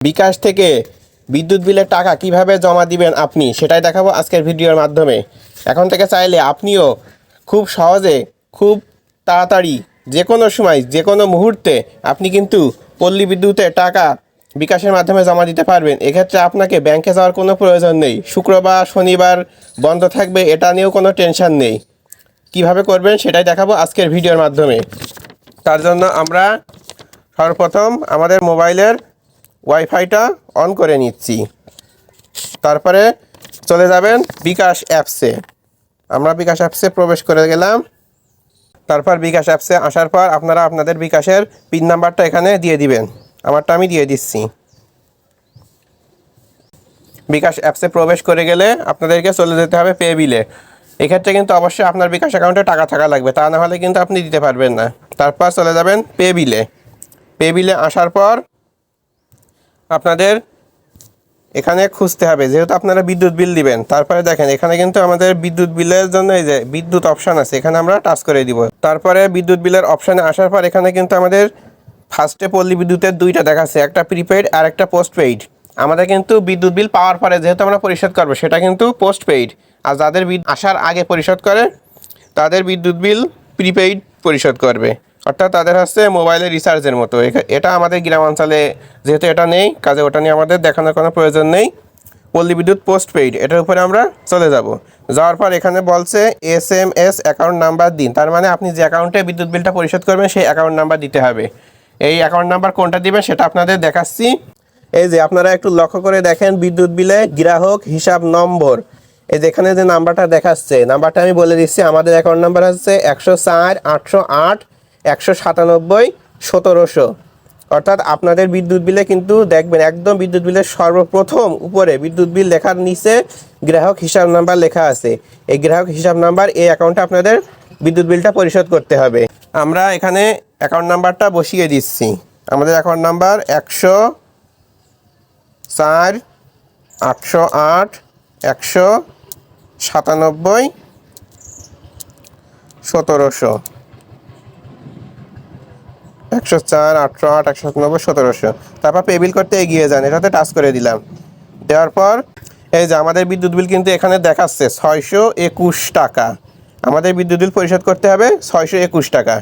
বিকাশ থেকে বিদ্যুৎ বিলের টাকা কীভাবে জমা দিবেন আপনি, সেটাই দেখাবো আজকের ভিডিওর মাধ্যমে। এখন থেকে চাইলে আপনিও খুব সহজে, খুব তাড়াতাড়ি যে কোনো সময় যে কোনো মুহূর্তে আপনি কিন্তু পল্লী বিদ্যুতে টাকা বিকাশের মাধ্যমে জমা দিতে পারবেন। এক্ষেত্রে আপনাকে ব্যাংকে যাওয়ার কোনো প্রয়োজন নেই। শুক্রবার, শনিবার বন্ধ থাকবে, এটা নিয়েও কোনো টেনশন নেই। কীভাবে করবেন সেটাই দেখাবো আজকের ভিডিওর মাধ্যমে। তার জন্য আমরা সর্বপ্রথম আমাদের মোবাইলের ওয়াইফাইটা অন করে নিচ্ছি। তারপরে চলে যাবেন বিকাশ অ্যাপসে। আমরা বিকাশ অ্যাপসে প্রবেশ করে গেলাম। তারপর বিকাশ অ্যাপসে আসার পর আপনারা আপনাদের বিকাশের পিন নাম্বারটা এখানে দিয়ে দিবেন। আমারটা আমি দিয়ে দিচ্ছি। বিকাশ অ্যাপসে প্রবেশ করে গেলে আপনাদেরকে চলে যেতে হবে পে বিলে। এক্ষেত্রে কিন্তু অবশ্যই আপনার বিকাশ অ্যাকাউন্টে টাকা থাকা লাগবে, তা না হলে কিন্তু আপনি দিতে পারবেন না। তারপর চলে যাবেন পে বিলে। পে বিলে আসার পর আপনাদের এখানে খুঁজতে হবে। যেহেতু আপনারা বিদ্যুৎ বিল দিবেন, তারপরে দেখেন, এখানে কিন্তু আমাদের বিদ্যুৎ বিলের জন্য এই যে বিদ্যুৎ অপশান আছে, এখানে আমরা টাচ করে দিব। তারপরে বিদ্যুৎ বিলের অপশানে আসার পর এখানে কিন্তু আমাদের ফার্স্টে পল্লী বিদ্যুতের দুইটা দেখাচ্ছে, একটা প্রিপেইড আর একটা পোস্ট পেইড আমাদের কিন্তু বিদ্যুৎ বিল পাওয়ার পরে যেহেতু আমরা পরিশোধ করব, সেটা কিন্তু পোস্ট পেইড আর যাদের আসার আগে পরিশোধ করে, তাদের বিদ্যুৎ বিল প্রিপেইড পরিশোধ করবে। অর্থাৎ তাদের হচ্ছে মোবাইলের রিচার্জের মতো। এটা আমাদের গ্রামাঞ্চলে যেহেতু এটা নেই, কাজে ওটা নিয়ে আমাদের দেখানোর কোনো প্রয়োজন নেই। পল্লী বিদ্যুৎ পোস্ট পেইড এটার উপরে আমরা চলে যাব। যাওয়ার পর এখানে বলছে S M S account number দিন। তার মানে আপনি যে অ্যাকাউন্টে বিদ্যুৎ বিলটা পরিশোধ করবেন, সেই অ্যাকাউন্ট নাম্বার দিতে হবে। এই অ্যাকাউন্ট নাম্বার কোনটা দিবেন, সেটা আপনাদের দেখাচ্ছি। এই যে আপনারা একটু লক্ষ্য করে দেখেন, বিদ্যুৎ বিলে গ্রাহক হিসাব নম্বর। এই যেখানে যে নাম্বারটা দেখাচ্ছে নাম্বারটা আমি বলে দিচ্ছি। আমাদের অ্যাকাউন্ট নাম্বার হচ্ছে একশো চার, আটশো আট একশো সাতানব্বই, সতেরোশো। অর্থাৎ আপনাদের বিদ্যুৎ বিলে কিন্তু দেখবেন একদম বিদ্যুৎ বিলের সর্বপ্রথম উপরে বিদ্যুৎ বিল লেখার নিচে গ্রাহক হিসাব নাম্বার লেখা আছে। এই গ্রাহক হিসাব নাম্বার এই অ্যাকাউন্টে আপনাদের বিদ্যুৎ বিলটা পরিশোধ করতে হবে। আমরা এখানে অ্যাকাউন্ট নাম্বারটা বসিয়ে দিচ্ছি। আমাদের অ্যাকাউন্ট নাম্বার একশো চার, আটশো আট, একশো সাতানব্বই, সতেরোশো। একশো চার, আটশো আট, একশো সাতানব্বই সতেরোশো। তারপর পে বিল করতে এগিয়ে যান, এটাতে টাচ করে দিলাম। দেওয়ার পর, এই যে আমাদের বিদ্যুৎ বিল কিন্তু এখানে দেখাচ্ছে ছয়শো একুশ টাকা। আমাদের বিদ্যুৎ বিল পরিশোধ করতে হবে ছয়শো একুশ টাকা।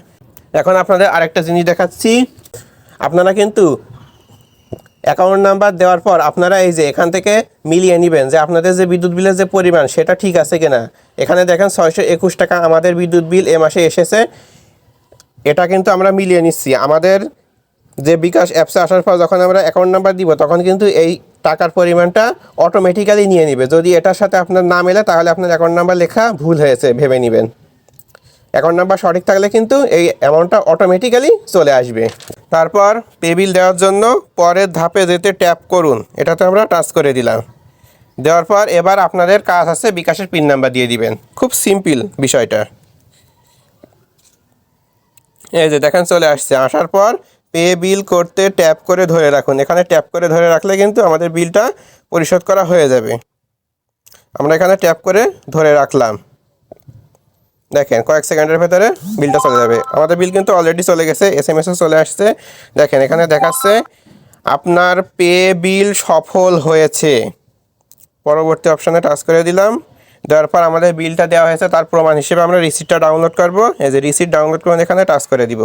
এখন আপনাদের আরেকটা জিনিস দেখাচ্ছি। আপনারা কিন্তু অ্যাকাউন্ট নাম্বার দেওয়ার পর আপনারা এই যে এখান থেকে মিলিয়ে নেবেন যে আপনাদের যে বিদ্যুৎ বিলের যে পরিমাণ, সেটা ঠিক আছে কিনা। এখানে দেখেন ছয়শো একুশ টাকা আমাদের বিদ্যুৎ বিল এ মাসে এসেছে। এটা কিন্তু আমরা মিলিয়ে নিচ্ছি। আমাদের যে বিকাশ অ্যাপসে আসার পর যখন আমরা অ্যাকাউন্ট নাম্বার দিব, তখন কিন্তু এই টাকার পরিমাণটা অটোমেটিক্যালি নিয়ে নেবে। যদি এটার সাথে আপনার না মেলে, তাহলে আপনার অ্যাকাউন্ট নাম্বার লেখা ভুল হয়েছে, ভেবে নেবেন। অ্যাকাউন্ট নাম্বার সঠিক থাকলে কিন্তু এই অ্যামাউন্টটা অটোমেটিক্যালি চলে আসবে। তারপর পে বিল দেওয়ার জন্য পরের ধাপে যেতে ট্যাপ করুন। এটাতে আমরা টাচ করে দিলাম। দেওয়ার পর এবার আপনাদের কাজ আছে বিকাশের পিন নাম্বার দিয়ে দিবেন। খুব সিম্পল বিষয়টা। এই যে দেখেন চলে আসছে। আসার পর পে বিল করতে ট্যাপ করে ধরে রাখুন। এখানে ট্যাপ করে ধরে রাখলে কিন্তু আমাদের বিলটা পরিশোধ করা হয়ে যাবে। আমরা এখানে ট্যাপ করে ধরে রাখলাম। দেখেন, কয়েক সেকেন্ডের ভেতরে বিলটা চলে যাবে। আমাদের বিল কিন্তু অলরেডি চলে গেছে এস এম এসও চলে আসছে। দেখেন, এখানে দেখাচ্ছে আপনার পে বিল সফল হয়েছে। পরবর্তী অপশানে টাচ করে দিলাম। দেওয়ার পর আমাদের বিলটা দেওয়া হয়েছে, তার প্রমাণ হিসেবে আমরা রিসিপ্টটা ডাউনলোড করব। এই যে রিসিপ্ট ডাউনলোড করে এখানে টাচ করে দিব।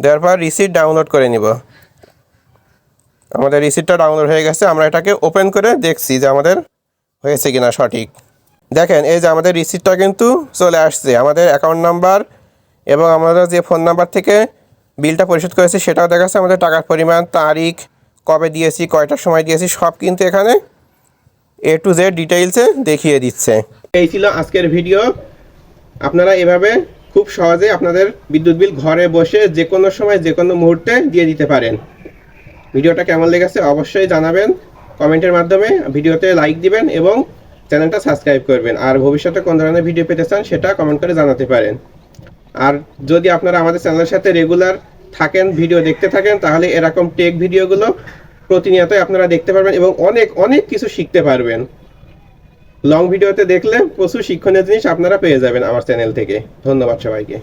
দেওয়ার পর রিসিপ্ট ডাউনলোড করে নিব। আমাদের রিসিপ্টটা ডাউনলোড হয়ে গেছে, আমরা এটাকে ওপেন করে দেখছি যে আমাদের হয়েছে কিনা সঠিক। দেখেন, এই যে আমাদের রিসিপ্টটা কিন্তু চলে আসছে। আমাদের অ্যাকাউন্ট নাম্বার এবং আমরা যে ফোন নাম্বার থেকে বিলটা পরিশোধ করেছি, সেটাও দেখাচ্ছে। আমাদের টাকার পরিমাণ, তারিখ, কবে দিয়েছি, কয়টার সময় দিয়েছি, সব কিন্তু এখানে এ টু জেড ডিটেইলসে দেখিয়ে দিচ্ছে। এই ছিল আজকের ভিডিও। আপনারা এভাবে খুব সহজে আপনাদের বিদ্যুৎ বিল ঘরে বসে যে কোনো সময় যে কোনো মুহূর্তে দিয়ে দিতে পারেন। ভিডিওটা কেমন লেগেছে অবশ্যই জানাবেন। কমেন্টের মাধ্যমে ভিডিওতে লাইক দিবেন এবং চ্যানেলটা সাবস্ক্রাইব করবেন। আর ভবিষ্যতে কোন ধরনের ভিডিও পেতে চান সেটা কমেন্ট করে জানাতে পারেন। আর যদি আপনারা আমাদের চ্যানেলের সাথে রেগুলার থাকেন, ভিডিও দেখতে থাকেন, তাহলে এরকম টেক ভিডিওগুলো প্রতিনিয়তই আপনারা দেখতে পারবেন এবং অনেক অনেক কিছু শিখতে পারবেন। লং ভিডিওতে দেখলে প্রচুর শিক্ষণীয় জিনিস আপনারা পেয়ে যাবেন আমার চ্যানেল থেকে। ধন্যবাদ সবাইকে।